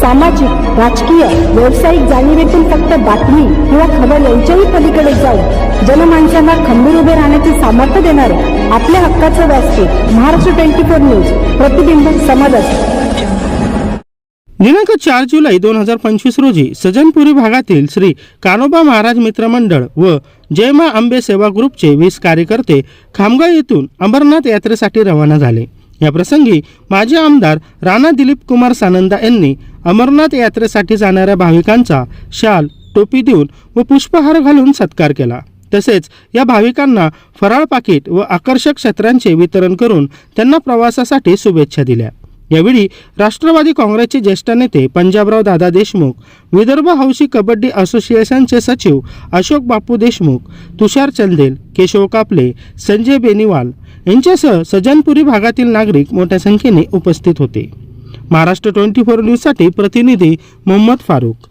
सामाजिक राजकीय व्यावसायिक जाणीवेतून फक्त बातमी किंवा खबर यांच्याही पलीकडे जाऊन जनमानसांना खंबीर उभे राहण्याचे सामर्थ्य देणारे आपल्या हक्काचं व्यासपीठ महाराष्ट्र ट्वेंटी फोर न्यूज प्रतिबिंब समाजात दिनांक चार जुलै दोन हजार पंचवीस रोजी सजनपुरी भागातील श्री कानोबा महाराज मित्र मंडळ व जयमा आंबे सेवा ग्रुपचे वीस कार्यकर्ते खामगाव येथून अंबरनाथ यात्रेसाठी रवाना झाले. या प्रसंगी माजी आमदार राणा दिलीप कुमार सानंदा यांनी अमरनाथ यात्रेसाठी जाणाऱ्या भाविकांचा शाल टोपी देऊन व पुष्पहार घालून सत्कार केला. तसेच या भाविकांना फराळ पाकिट व आकर्षक क्षेत्रांचे वितरण करून त्यांना प्रवासासाठी शुभेच्छा दिल्या. यावेळी राष्ट्रवादी काँग्रेसचे ज्येष्ठ नेते पंजाबराव दादा देशमुख विदर्भ हौशी कबड्डी असोसिएशनचे सचिव अशोक बापू देशमुख तुषार चंदेल केशव कापले संजय बेनिवाल यांच्यासह सजनपुरी भागातील नागरिक मोठ्या संख्येने उपस्थित होते. महाराष्ट्र ट्वेंटी फोर न्यूजसाठी प्रतिनिधी मोहम्मद फारूक